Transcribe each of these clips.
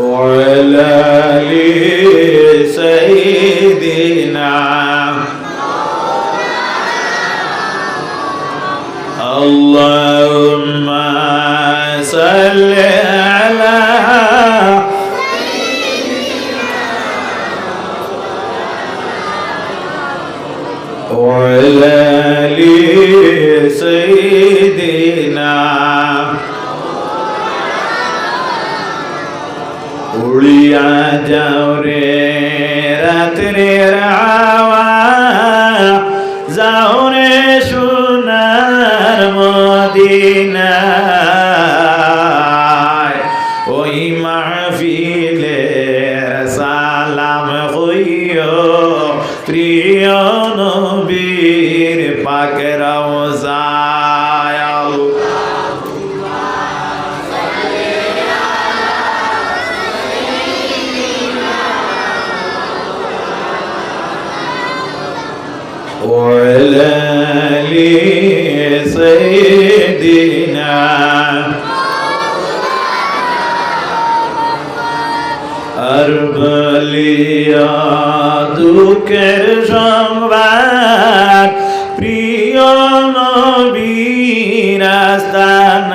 وعلى آل سيدنا اللهم যাও সোনার মদিনায় দুঃখের সংবাদ প্রিয় নবীর আস্তানায়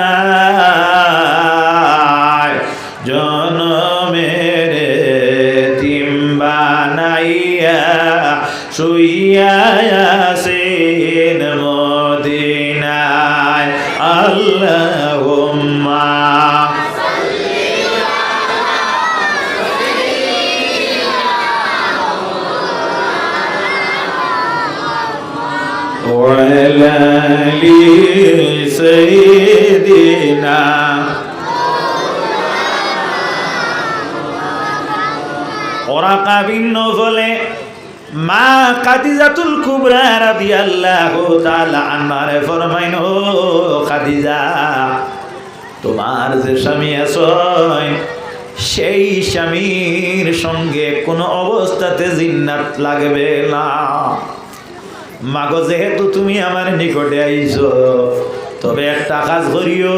وعلى آل سيدنا ওরা কাবিন্ন ফলে মা কাদিজাতুল কুবরা রাদিয়াল্লাহু তাআলা আনহারে ফরমাইন ও খাদিজা তোমার যে স্বামী আছেন সেই স্বামীর সঙ্গে কোনো অবস্থাতে জিন্নাত লাগবে না মাগো, যেহেতু তুমি আমার নিকটে আইছো, তবে একটা কাজ করিও,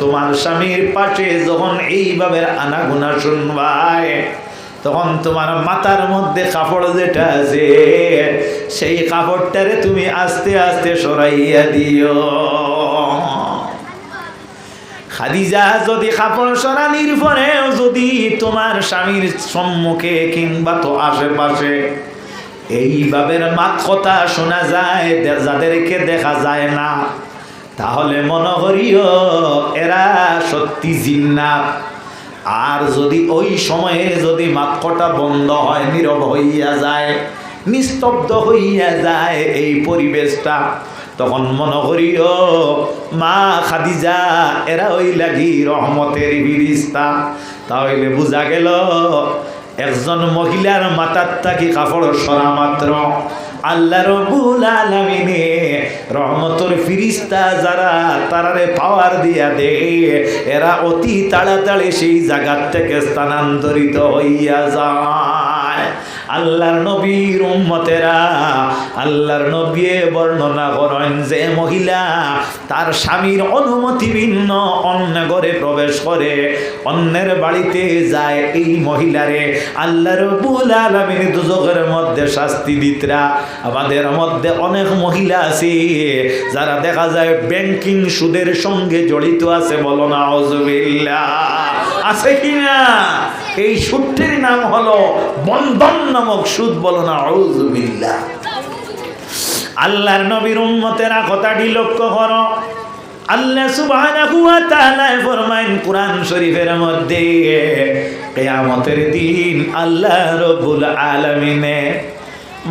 তোমার স্বামীর পাশে যখন এইভাবে আনাগুনা শুনবাই তখন তোমার মাথার মধ্যে কাপড় যেটা আছে, সেই কাপড়টারে তুমি আস্তে আস্তে সরাইয়া দিও। খাদিজা, যদি কাপড় সরানির পরেও যদি তোমার স্বামীর সম্মুখে কিংবা তো আশেপাশে এইভাবে মাত কথা শোনা যায় যাদেরকে দেখা যায় না। তাহলে মনে করিও, এরা সত্যি জিন্নাত। আর যদি ওই সময়ে যদি মাক্ষটা বন্ধ হয়, নীরব হইয়া যায়, নিস্তব্ধ হইয়া যায় এই পরিবেশটা, তখন মনে করিও, মা খাদিজা, এরা ওই লাগি রহমতের বিরিস্তা। তাহলে বোঝা গেল একজন মহিলার মাতার থাকি কাপড় সরা মাত্র। আল্লাহ রবুল আলমিনে রহমতর ফিরিস্তা যারা তারারে পাওয়ার দিয়া দে, এরা অতি তাড়াতাড়ি সেই জায়গার থেকে স্থানান্তরিত হইয়া যায়। আল্লাহর নবীর উম্মতেরা, আল্লাহর নবী বর্ণনা করেন যে মহিলা তার স্বামীর অনুমতি ভিন্ন, অন্য ঘরে প্রবেশ করে, অন্যের বাড়িতে যায় এই মহিলারে। আল্লাহর রবুল আলমিন দুজকের মধ্যে শাস্তি দিতরা। আমাদের মধ্যে অনেক মহিলা আছে, যারা দেখা যায় ব্যাংকিং সুদের সঙ্গে জড়িত আছে বলো না। আছে কি না এই সুদটির নাম হলো বন্ধন নামক সুদ বলো না। আল্লাহর নবীর উম্মতেরা কথাটি লক্ষ্য করো আল্লাহ সুবহানাহু ওয়া তাআলা কোরআন শরীফের মধ্যে, কিয়ামতের দিন আল্লাহ রব্বুল আলামিনে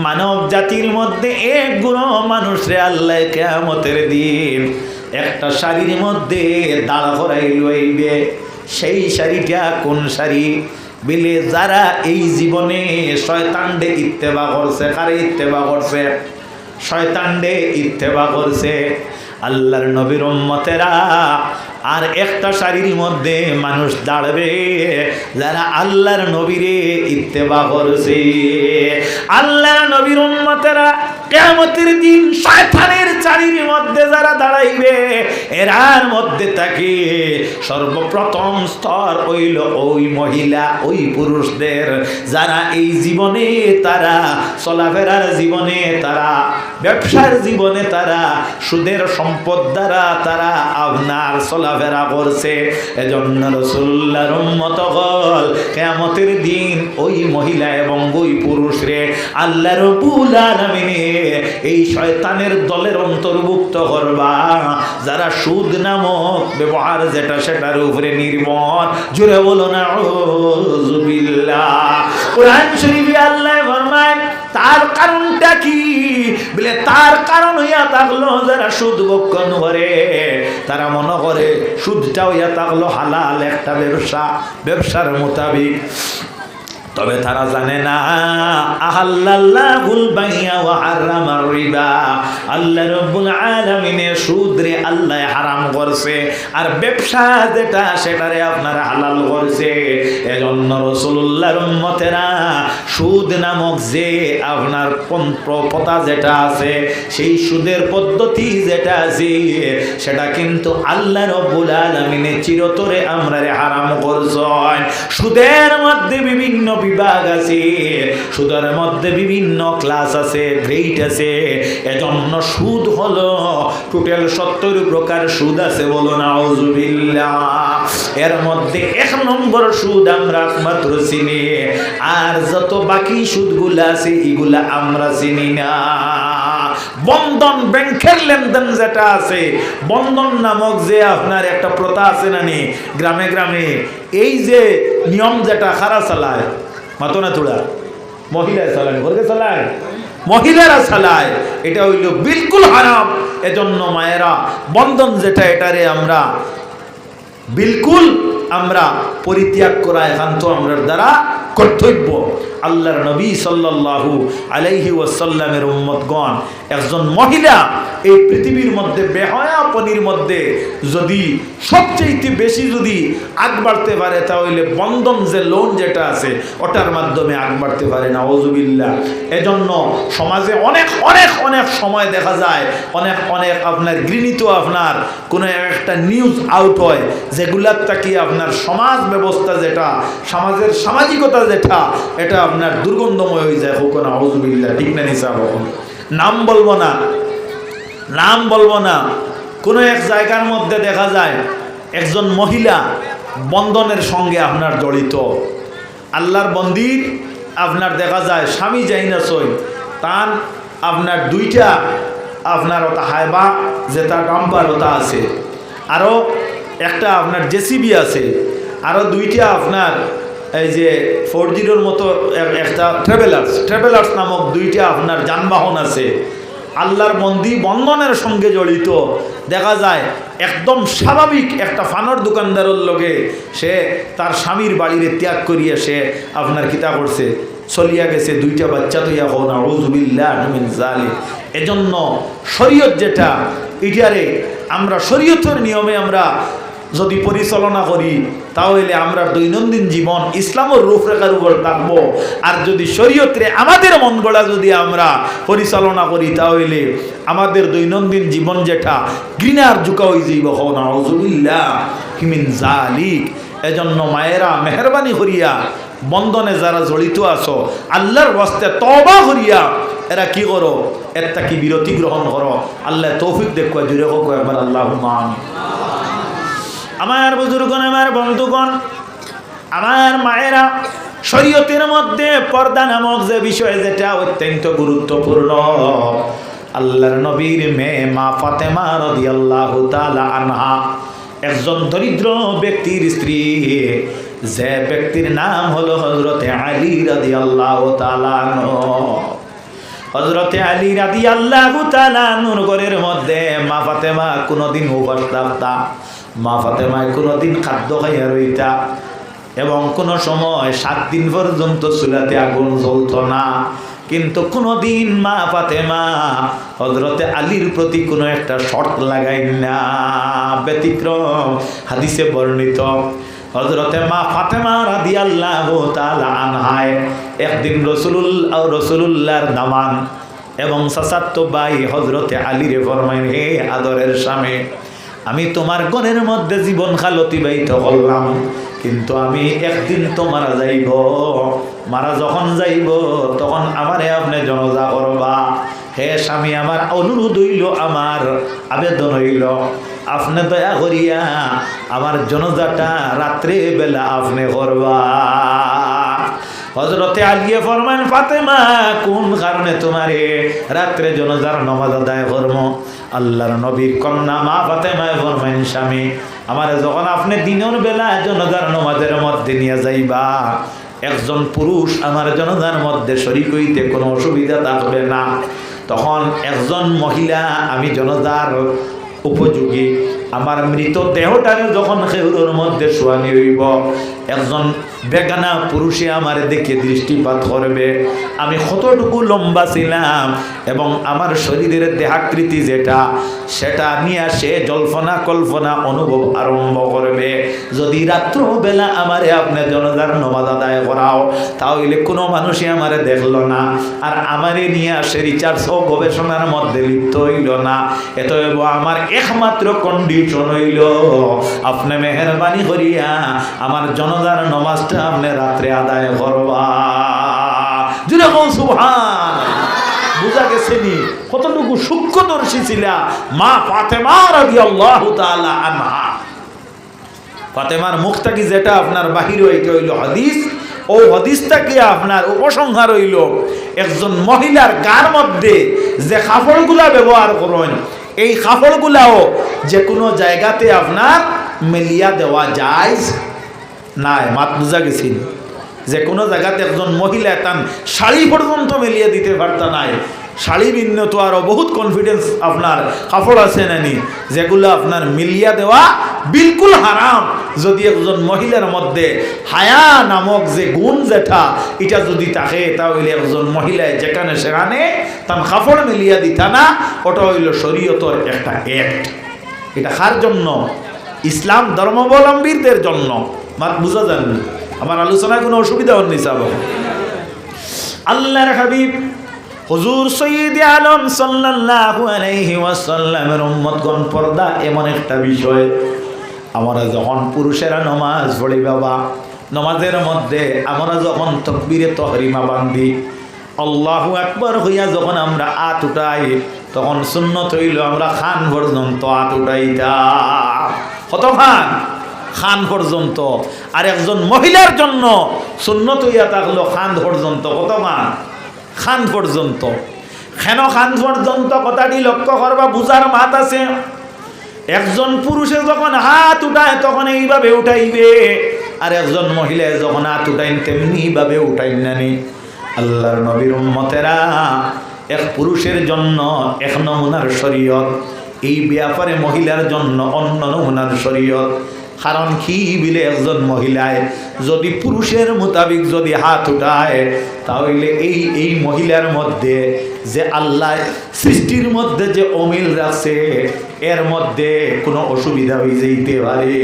মানব জাতির মধ্যে এক গুণ মানুষরে আল্লাহ কিয়ামতের দিন একটা শাড়ির মধ্যে দাঁড় করাই লইবে সেই শাড়িটা কোন শাড়ি? বিলে, যারা এই জীবনে শয়তান্ডে ইত্তেবা করছে, কারে ইত্তেবা করছে? শয়তান্ডে ইত্তেবা করছে আল্লাহর নবীর উম্মতেরা। আর একটা শাড়ির মধ্যে মানুষ দাঁড়বে, যারা আল্লাহর নবীরে ইত্তেবা করছে। আল্লাহর নবীর উম্মতেরা কেয়ামতের দিন শয়তানের চারির মধ্যে যারা দাঁড়াইবে, এরার মধ্যে তাকে সর্বপ্রথম স্তর হইল ওই মহিলা, ওই পুরুষদের। যারা এই জীবনে তারা চলাফেরার জীবনে তারা ব্যবসার জীবনে তারা সুদের সম্পদ দ্বারা তারা আপনার চলাফেরা করছে। এজন্য রসুল্লাহর উম্মত হল কেয়ামতের দিন ওই মহিলা এবং ওই পুরুষ রে আল্লাহ রবুল এই শয়তানের দলের অন্তর্ভুক্ত করবা। যারা সুদ নামক ব্যবহার যেটা সেটার উপরে নির্মল জুড়ে বলো না আল্লাহ ফরমায় তার কারণটা কি? বলে, তার কারণ হইয়া থাকল যারা সুদ বক্ষণ করে। তারা মনে করে, সুদটা হইয়া থাকল হালাল একটা ব্যবসা। ব্যবসার মোতাবিক। তবে তারা জানে না আহাল্লাহুল বাইয়া ওয়া হারামার রিবা। আল্লাহ রাব্বুল আলামিনের সুদ রে আল্লাহ হারাম করছে। আর ব্যবসা যেটা, সেটারে হালাল করছে। এজন্য রাসূলুল্লাহর উম্মতেরা সুদ নামক যে আপনার পন্থা যেটা আছে, সেই সুদের পদ্ধতি যেটা আছে, সেটা কিন্তু আল্লাহ রব্বুল আলামিনের চিরতরে আমরা রে হারাম করছেন সুদের মধ্যে বিভিন্ন বিভাগ আছে। সুদের মধ্যে বিভিন্ন ক্লাস আছে গ্রেড আছে। এজন্য সুদ হলো টোটাল সত্তর প্রকার সুদ আছে বলো না এর মধ্যে এক নম্বর সুদ আমরা মাত্র চিনি। আর যত বাকি সুদগুলা আছে, এগুলা আমরা চিনি না। বন্ধন ব্যাংকের লেনদেন যেটা আছে, বন্ধন নামক যে আপনার একটা প্রথা আছে নানি গ্রামে গ্রামে। এই যে নিয়ম যেটা খারা চালায় মাতো না মহিলার সালান ঘরকে সালাই মহিলারা সালাই এটা হইল বিলকুল হারাম। এজন্য মায়েরা বন্ধন যেটা, এটারে আমরা বিলকুল আমরা পরিত্যাগ করা একান্ত আমরা দ্বারা কর্তব্য। আল্লাহর নবী সাল্লাল্লাহু আলাইহি ওয়াসাল্লামের উম্মতগণ। একজন মহিলা এই পৃথিবীর মধ্যে বেহয়াপনির মধ্যে যদি সবচেয়ে বেশি যদি আগ বাড়তে পারে, তাহলে বন্ধন যে লোন যেটা আছে, ওটার মাধ্যমে আগ বাড়তে পারে। না ওজুবিল্লা এজন্য সমাজে অনেক অনেক অনেক সময় দেখা যায়, অনেক অনেক আপনার গৃহীত আপনার কোনো একটা নিউজ আউট হয়, যেগুলার তাকি আপনার সমাজ ব্যবস্থা যেটা, সমাজের সামাজিকতা যেটা, এটা আপনার দুর্গন্ধময় হয়ে যায়, হোক না হজুবিল্লা ঠিক না নিসা হোক নাম বলব না। নাম বলব না। কোনো এক জায়গার মধ্যে দেখা যায়, একজন মহিলা বন্ধনের সঙ্গে আপনার জড়িত। আল্লাহর মন্দির আপনার দেখা যায়, স্বামী যাই না সই তান আপনার দুইটা, আপনার ওটা হাইবা তার ডাম্পার ওটা আছে। আরও একটা আপনার জেসিবি আছে। আরও দুইটা আপনার এই যে ফোর জিরোর মতো এক- একটা ট্রাভেলার্স ট্রাভেলার্স নামক দুইটা আপনার যানবাহন আছে। আল্লাহর মন্দি বন্ধনের সঙ্গে জড়িত। দেখা যায়, একদম স্বাভাবিক একটা ফানোর দোকানদারের লগে সে তার স্বামীর বাড়িরে ত্যাগ করিয়া সে আপনার কিতা করছে, চলিয়া গেছে, দুইটা বাচ্চা তৈয়া হো না রুজুবিল্লাহ এজন্য শরীয়ত যেটা, এটারে আমরা শরীয়তের নিয়মে আমরা যদি পরিচালনা করি, তাহলে আমরা দৈনন্দিন জীবন ইসলামের রূপরেখার উপর থাকব। আর যদি শরীয়তরে আমাদের মন গড়া যদি আমরা পরিচালনা করি, তাহলে আমাদের দৈনন্দিন জীবন যেটা, ঘৃণার জুকা হয়ে যাইব। হজুবিল্লা হিমিন এজন্য মায়েরা মেহরবানি করিয়া, বন্ধনে যারা জড়িত আছো, আল্লাহর বস্তে তবা করিয়া, এরা কি করো? একটা কি বিরতি গ্রহণ করো। আল্লাহ তৌফিক দেখুয়া জুড়ে হোক, একবার আল্লাহ মান আমার বুজুর্গণ, আমার বন্ধুগণ, আমার মায়েরা, শরীয়তের মধ্যে পর্দা নামক যে বিষয়, যেটা অত্যন্ত গুরুত্বপূর্ণ, আল্লাহর নবীর মেয়ে মা ফাতেমা রাদিয়াল্লাহু তাআলা আনহা, একজন দরিদ্র ব্যক্তির স্ত্রী, যে ব্যক্তির নাম হলো হজরতে আলী তাআলা আনহু। হজরতে আলী রাদি আল্লাহ ঘরের মধ্যে মা ফাতেমা কোনোদিন উপাস মা ফাতেমায় কোনোদিন খাদ্য খাইয়া রইতা এবং কোনো সময় সাত দিন পর্যন্ত চুলাতে আগুন জ্বলত না। কিন্তু কোনোদিন মা ফাতেমা হজরতে আলীর প্রতি কোনো একটা শর্ত লাগাই না। ব্যতিক্রম হাদিসে বর্ণিত। হজরতে মা ফাতেমা রাদি আল্লাহ আনহায় একদিন রসুলুল, রসুলুল্লাহর দামান এবং সাসাত্ত বাই হজরতে আলীরে ফরমাইন, হে আদরের স্বামী আমি তোমার গণের মধ্যে জীবন খাল অতিবাহিত করলাম, কিন্তু আমি একদিন তো মারা যাইব। মারা যখন যাইব, তখন আমারে আপনি জনজা করবা। হে স্বামী, আমার অনুরোধ হইল, আমার আবেদন হইল। আপনি দয়া করিয়া আমার জনজাটা রাত্রে বেলা আপনি করবা। হজরতে আলিয়ে ফরমান ফাতেমা, কোন কারণে তোমারে রাত্রে জনজার নমাজ আদায় করব? আল্লাহর নবীর কন্যা মা ফাতেমায় ফরমাইন, স্বামী, আমার যখন আপনি দিনের বেলা জনজার নমাজের মধ্যে নিয়ে যাইবা, একজন পুরুষ আমার জনজার মধ্যে শরিক হইতে কোনো অসুবিধা থাকবে না। তখন একজন মহিলা, আমি জনজার উপযোগী, আমার মৃত দেহটারে যখন খেউরের মধ্যে শোয়ানি হইব একজন বেগানা পুরুষে আমার দেখে দৃষ্টিপাত করবে। আমি কতটুকু লম্বা ছিলাম এবং আমার শরীরের দেহাকৃতি যেটা, সেটা নিয়ে সে জল্পনা কল্পনা অনুভব আরম্ভ করবে। যদি রাত্রবেলা আমারে আপনি জনতার নমাজ আদায় করাও, তাহলে কোনো মানুষই আমারে দেখল না। আর আমারে নিয়ে সে রিচার্জ ও গবেষণার মধ্যে লিপ্ত হইল না। এত আমার একমাত্র কন্ডিশন হইল, আপনি মেহরবানি করিয়া আমার জনতার নমাজটা আপনি রাত্রে আদায় করবা। জুড়ে কোন সুবহান বুঝা গেছে নি? কতটুকু সূক্ষ্মদর্শী ছিলা? মা ফাতেমা রাদিয়াল্লাহু তাআলা আনহা। ফাতেমার মুখটাকি যেটা আপনার বাহির হইতে হইল হাদিস? ও হাদিসটাকে আপনার উপসংহার হইল? একজন মহিলার গার মধ্যে যে কাপড়গুলা ব্যবহার করেন, এই কাপড়গুলাও যে কোনো জায়গাতে আপনার মেলিয়া দেওয়া যায়। নাই, মাত বুঝা গেছিল। যে কোনো জায়গাতে একজন মহিলা তান শাড়ি পর্যন্ত মেলিয়ে দিতে পারত নাই। শাড়ি ভিন্ন তো আরও বহুত কনফিডেন্স আপনার, কাপড় আছে নানি যেগুলো আপনার মিলিয়া দেওয়া বিলকুল হারাম। যদি একজন মহিলার মধ্যে হায়া নামক যে গুণ যেটা, এটা যদি থাকে, তাহলে একজন মহিলায় যেখানে সেখানে তার কাপড় মিলিয়া দিতা না, ওটা হইল শরীয়তর একটা অ্যাক্ট এটা কার জন্য? ইসলাম ধর্মাবলম্বীদের জন্য। মাত বুঝা যাননি আমার আলোচনায় কোনো অসুবিধা হননি সাব আল্লাহর হাবিব হুজুর সৈয়দ আলম সাল্লাল্লাহু আলাইহি ওয়াসাল্লামের উম্মতগণ পর্দা এমন একটা বিষয়। আমরা যখন পুরুষেরা নমাজ পড়ি বাবা, নমাজের মধ্যে আমরা যখন তকবিরে তহরিমা বান্ধি আল্লাহু আকবর হইয়া যখন আমরা আত উঠাই, তখন সুন্নত হইল আমরা খান পর্যন্ত আত উঠাইতা কত খান খান পর্যন্ত। আর একজন মহিলার জন্য সুন্নত হইয়া থাকল খান পর্যন্ত। কত মান খান পর্যন্ত। কেন খান পর্যন্ত? কথাটি লক্ষ্য করবা, বুঝার মাত আছে। একজন পুরুষে যখন হাত উঠায়, তখন এইভাবে উঠাইবে। আর একজন মহিলায় যখন হাত উঠাইন তেমনি ভাবে উঠাইন নানি আল্লাহর নবীর উম্মতেরা, এক পুরুষের জন্য এক নমুনার শরীয়ত, এই ব্যাপারে মহিলার জন্য অন্য নমুনার শরীয়ত। কারণ কি বিলে একজন মহিলায়? যদি পুরুষের মোতাবিক যদি হাত উঠায়, তাহলে এই এই মহিলার মধ্যে যে আল্লাহ সৃষ্টির মধ্যে যে অমিল রাখছে, এর মধ্যে কোনো অসুবিধা হয়ে যাইতে পারে।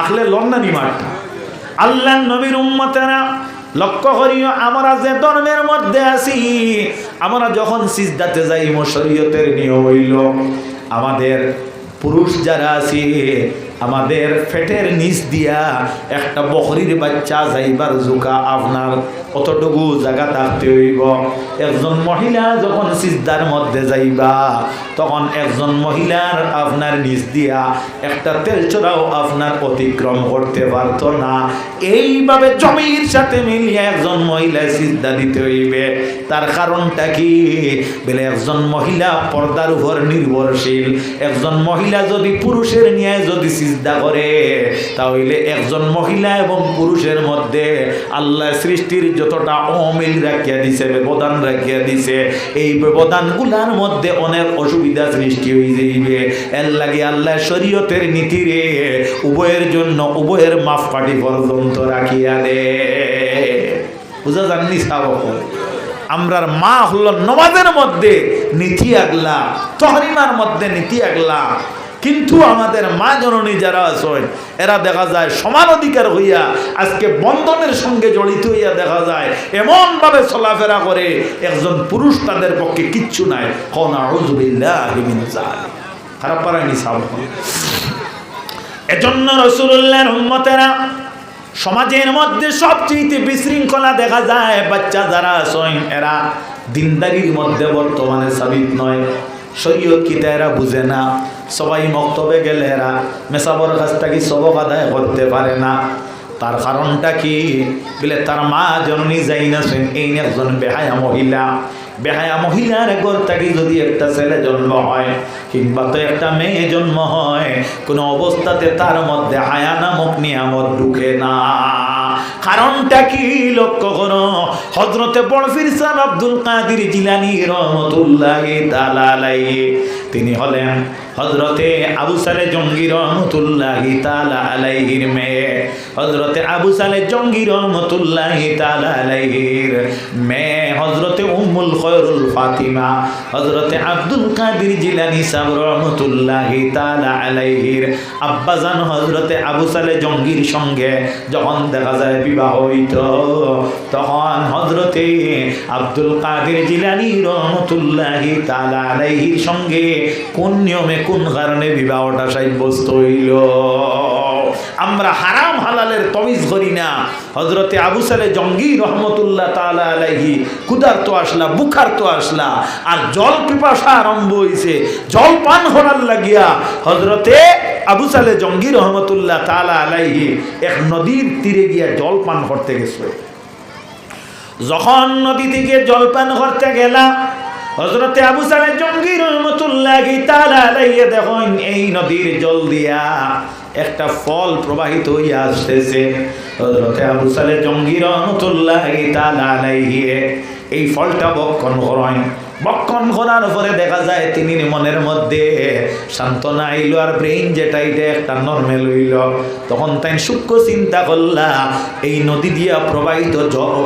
আসলে লন্ডানি মাঠটা। আল্লাহ নবীর উম্মতেরা লক্ষ্য করিও, আমরা যে ধর্মের মধ্যে আছি, আমরা যখন সিজদাতে যাই শরীয়তের নিয়ম হইল, আমাদের পুরুষ যারা আছি আমাদের ফেটের নিচ দিয়া একটা বকরির বাচ্চা যাইবার জোকা আপনার কতটুকু জায়গা থাকতে হইব? একজন মহিলা যখন সিজদার মধ্যে যাইবা, তখন একজন মহিলার আপনার নিচ দিয়া একটা তেল চড়াও আপনার অতিক্রম করতে পারত না। এইভাবে জমির সাথে মিলিয়ে একজন মহিলা সিজদা দিতে হইবে। তার কারণটা কি? বলে একজন মহিলা পর্দার উপর নির্ভরশীল। একজন মহিলা যদি পুরুষের নিয়ে যদি সিজদা করে, তাহলে একজন মহিলা এবং পুরুষের মধ্যে আল্লাহ সৃষ্টির যতটা অমিল রাখিয়া দিছে, ব্যবধান রাখিয়া দিছে, এই ব্যবধানগুলার মধ্যে অনেক অসুবিধা সৃষ্টি হয়ে যাইবে। এর লাগে আল্লাহ শরীয়তের নীতি রে উভয়ের জন্য উভয়ের মাপকাঠি পর্যন্ত রাখিয়া দে। বুঝা যাননি সাবক আমরার মা হলো নমাজের মধ্যে নীতি আগলা, তহরিমার মধ্যে নীতি আগলা কিন্তু আমাদের মা জননী যারা আছেন, এরা দেখা যায় সমান অধিকার হইয়া আজকে বন্ধনের সঙ্গে জড়িত হইয়া দেখা যায়, এমনভাবে চলাফেরা করে, একজন পুরুষ তাদের পক্ষে কিচ্ছু নাই। খারাপ পারায়নি সাহেব। এজন্য রসুল্লাহর উম্মতেরা সমাজের মধ্যে সবচেয়ে বিশৃঙ্খলা দেখা যায়, বাচ্চা যারা আছেন, এরা দিনদারির মধ্যে বর্তমানে সাবিত নয়। শরীয়ত কিতা এরা বুঝে না? সবাই মক্তবে গেলে এরা মেসাবর কাছ থেকে সবক আদায় করতে পারে না। তার কারণটা কি? বলে, তার মা জননী যাই না এই একজন বেহায়া মহিলা। বেহায়া মহিলার ঘর থেকে যদি একটা ছেলে জন্ম হয়, কিংবা তো একটা মেয়ে জন্ম হয়, কোনো অবস্থাতে তার মধ্যে হায়া নামক নিয়ামত ঢুকে না। কারণটা কি লক্ষ্য করো? হজরতে বড় ফিরসান আব্দুল কাদির জিলানি রহমতুল্লাহ তালাই তিনি হলেন হজরতে আবু সালে জঙ্গি রহমতুল্লাহ তালা মেয়ে। হজরতে আবু সালে জঙ্গি রহমতুল্লাহ তালা মেয়ে হজরতে উম্মুল খয়রুল ফাতিমা হজরতে আব্দুল কাদির জিলানি সাহ রহমতুল্লাহ তালা আব্বাজান হজরতে আবু সালে জঙ্গির সঙ্গে যখন দেখা যায় বিবাহ হইত তখন হজরতে আব্দুল কাদের জিলানি রহমতুল্লাহি তালা আলাইহির সঙ্গে কোন নিয়মে কোন কারণে বিবাহটা সাব্যস্ত হইল? আমরা হারাম হালালের তমিজ করি না। হজরতে আবু সালে জঙ্গি রহমতুল্লাহ তালা আলাইহি কুদার তো আসলা বুখার তো আসলা, আর জল পিপাসা আরম্ভ হইছে। জল পান করার লাগিয়া হজরতে আবু সালে জঙ্গি রহমতুল্লাহ তালা আলাইহি এক নদীর তীরে গিয়া জল পান করতে গেছে। যখন নদী থেকে জল পান করতে গেলা হজরতে আবু সালে জঙ্গি রহমতুল্লাহ দেখুন, এই নদীর জল দিয়া একটা ফল প্রবাহিত হইয়া আসতেছে। হজরতে আবু সালে জঙ্গি রহমতুল্লাহ এই ফলটা বক্ষণ করেন। বক্ষণ করার পরে দেখা যায় তিনি মনের মধ্যে সান্ত্বনা আইল আর ব্রেইন যেটা এটা একটা নর্মেল হইল। তখন তাই সূক্ষ্ম চিন্তা করলা, এই নদী দিয়া প্রবাহিত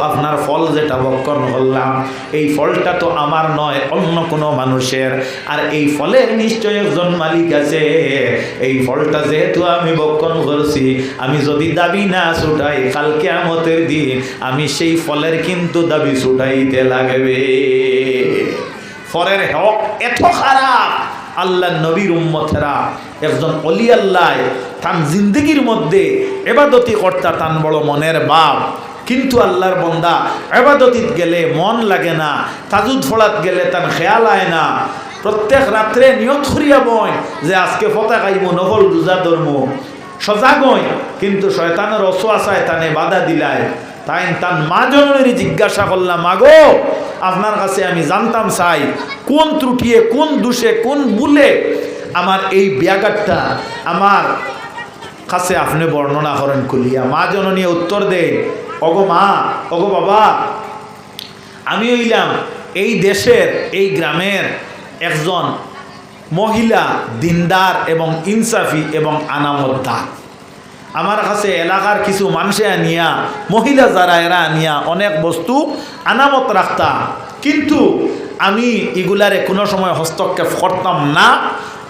আপনার ফল যেটা বক্ষণ করলাম, এই ফলটা তো আমার নয়, অন্য কোনো মানুষের। আর এই ফলের নিশ্চয় একজন মালিক আছে, এই ফলটা যেহেতু আমি বক্ষণ করছি, আমি যদি দাবি না ছুটাই কালকে আমতের দিন আমি সেই ফলের কিন্তু দাবি ছুটাইতে লাগবে। ফরের হক এত খারাপ। আল্লাহ নবীর উম্মতেরা একজন অলি আল্লাহ তান জিন্দগির মধ্যে এবাদতি কর্তা তান বড় মনের বাপ। কিন্তু আল্লাহর বন্দা এবাদতিত গেলে মন লাগে না, তাজুদ ফোড়াত গেলে তার খেয়াল আয় না। প্রত্যেক রাত্রে নিয়ত করিয়া বই যে আজকে ফতা খাইব নফল রোজা ধর্ম। সজাগই কিন্তু শয়তানের অসোয়াশায় তানে বাধা দিলায়। তাই তার মা জননেরই জিজ্ঞাসা করলাম মাগো আপনার কাছে আমি জানতাম চাই, কোন ত্রুটিয়ে, কোন দোষে, কোন ভুলে আমার এই ব্যাঘাতটা আমার কাছে আপনি বর্ণনা করেন খুলিয়া মা জননী উত্তর দেন অগো মা, অগো বাবা, আমি হইলাম এই দেশের, এই গ্রামের একজন মহিলা, দিনদার এবং ইনসাফি এবং আনামতদার। আমার কাছে এলাকার কিছু মানুষে আনিয়া, মহিলা যারা এরা আনিয়া অনেক বস্তু আনামত রাখতাম কিন্তু আমি এগুলারে কোনো সময় হস্তক্ষেপ করতাম না।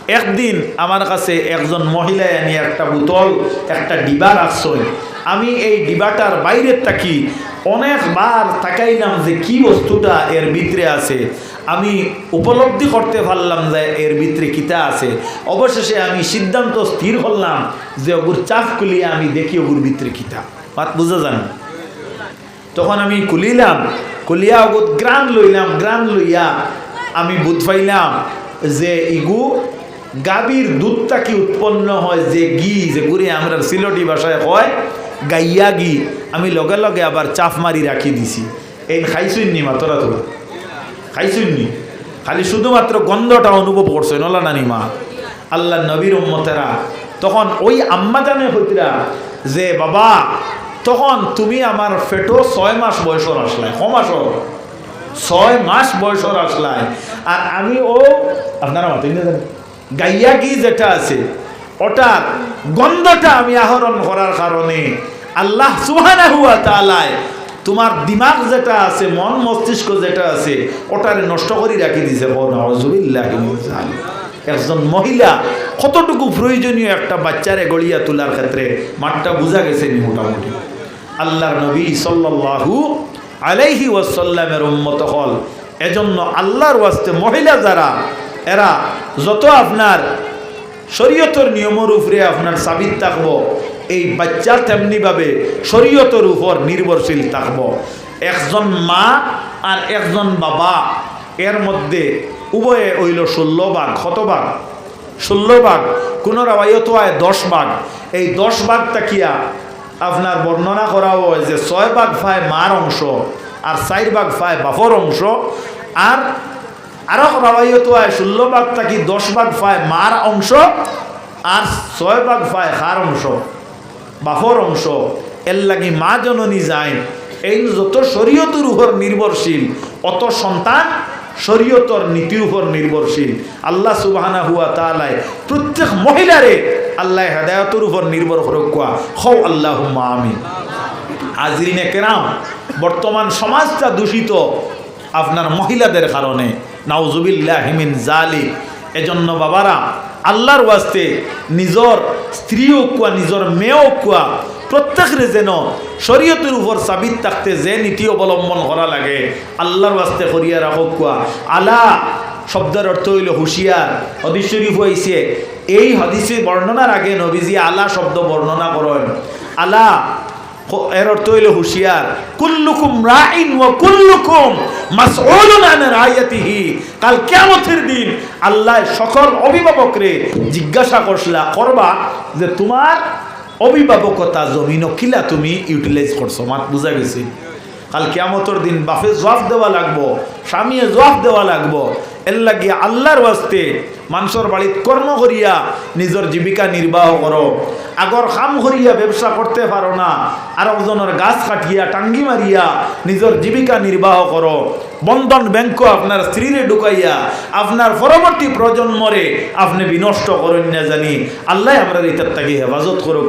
একদিন আমার কাছে একজন মহিলায় আনিয়া একটা বোতল, একটা ডিবা রাখছই আমি এই ডিবাটার বাইরে থাকি অনেকবার তাকাইলাম যে কি বস্তুটা এর ভিতরে আছে। আমি উপলব্ধি করতে পারলাম যে এর ভিতরে কিতা আছে। অবশেষে আমি সিদ্ধান্ত স্থির করলাম যে ওগুর চাপ কুলিয়ে আমি দেখি ওগুর ভিতরে কিতা। পাত বুঝা যান? তখন আমি কুলিলাম কুলিয়া ওগুর গ্রান লইলাম গ্রান লইয়া আমি বুধ পাইলাম যে ইগু গাভীর দুধটা কি উৎপন্ন হয়, যে ঘি, যে ঘুরে আমরা সিলটি ভাষায় হয় গাইয়া ঘি আমি লগে লগে আবার চাপ মারি রাখি দিছি। এই খাইছুননি মাতরা তোরা? খাইছুননি খালি শুধুমাত্র গন্ধটা অনুভব করছে, নলা নানি মা। আল্লাহ নবীর উম্মতেরা, তখন ওই আম্মা জানে যে, বাবা, তখন তুমি আমার ফেটো ছয় মাস বয়সর আসলাই, ক ছয় মাস বয়সর আসলাই। আর আমি ও, আপনারা মাতেন গাইয়া কি যেটা আছে ওটার গন্ধটা আমি আহরণ করার কারণে আল্লাহ সুহানা হুয়া তালায় তোমার দিমাগ যেটা আছে, মন মস্তিষ্ক যেটা আছে, ওটারে নষ্ট করে রাখি দিছে। একজন মহিলা কতটুকু প্রয়োজনীয় একটা বাচ্চারে গড়িয়া তোলার ক্ষেত্রে মাঠটা বোঝা গেছে মোটামুটি। আল্লাহর নবী সাল্লাল্লাহু আলাইহি ওয়াসাল্লামের উম্মত হল। এজন্য আল্লাহর ওয়াস্তে মহিলা যারা, এরা যত আপনার শরীয়তর নিয়মের উপরে আপনার সাবিত থাকব, এই বাচ্চা তেমনিভাবে শরীয়তর উপর নির্ভরশীল থাকব। একজন মা আর একজন বাবা, এর মধ্যে উভয়ে হইল ষোলো ভাগ। কত ভাগ? ষোলো ভাগ। কোনো রাবায়ত হয় দশ ভাগ। এই দশ ভাগ তাকিয়া আপনার বর্ণনা করা হয় যে ছয় ভাগ ফায় মার অংশ, আর চার ভাগ ফায় বাপর অংশ, আর আরও রাবাইয়ত হয় ষোলো ভাগ থাকি দশ ভাগ পায় মার অংশ আর ছয় ভাগ পায় হার অংশ বাফর অংশ। এর লাগি মা জননী যায়। এই যত শরীয়তের উপর নির্ভরশীল, অত সন্তান শরীয়তর নীতির উপর নির্ভরশীল। আল্লাহ সুবাহানা হুয়া তালায় প্রত্যেক মহিলারে আল্লাহ হেদায়তের উপর নির্ভর করে কোয়া। হও আল্লাহ আমিন। হাজরিনে কেরাম, বর্তমান সমাজটা দূষিত আপনার মহিলাদের কারণে। নাউজুবিল্লাহ হিমিন জালি এজন্য বাবারা, আল্লাহর ওয়াস্তে নিজর স্ত্রীও কুয়া, নিজর মেয়েও কুয়া, প্রত্যেকের যেন শরীয়তের উপর সাবিত থাকতে যে নীতি অবলম্বন করা লাগে, আল্লাহর ওয়াস্তে করিয়া রাখো কুয়া। আলা শব্দের অর্থ হইল হুঁশিয়ার। হদিস শরীফ হয়েছে এই হদিসে বর্ণনার আগে নবীজি আলা শব্দ বর্ণনা করেন। আলা এর অর্থ হইল হুঁশিয়ার। কুল্লুকুম রাইন ওয়া কুল্লুকুম মাসউলুন আন রায়াতিহি কাল কিয়ামতের দিন আল্লাহ সকল অভিভাবকরে জিজ্ঞাসা করছলা, করবা যে তোমার অভিভাবকতা জমিন কিলা তুমি ইউটিলাইজ করছ? মাত বুঝা গেছি। কাল কিয়ামতর দিন বাফে জবাব দেওয়া লাগবো, স্বামীয়ে জবাব দেওয়া লাগবো। এর লাগিয়া আল্লাহর ওয়াস্তে মানুষের বাড়িত কর্ম করিয়া নিজের জীবিকা নির্বাহ করো। আগর খাম করিয়া ব্যবসা করতে পারো না আর একজনের গাছ কাটিয়া, টাঙ্গি মারিয়া নিজের জীবিকা নির্বাহ করো। বন্ধন ব্যাংক আপনার স্ত্রীরে ঢুকাইয়া আপনার পরবর্তী প্রজন্মরে আপনি বিনষ্ট করেন না জানি। আল্লাহ আমরা এটার তাকে হেফাজত করুক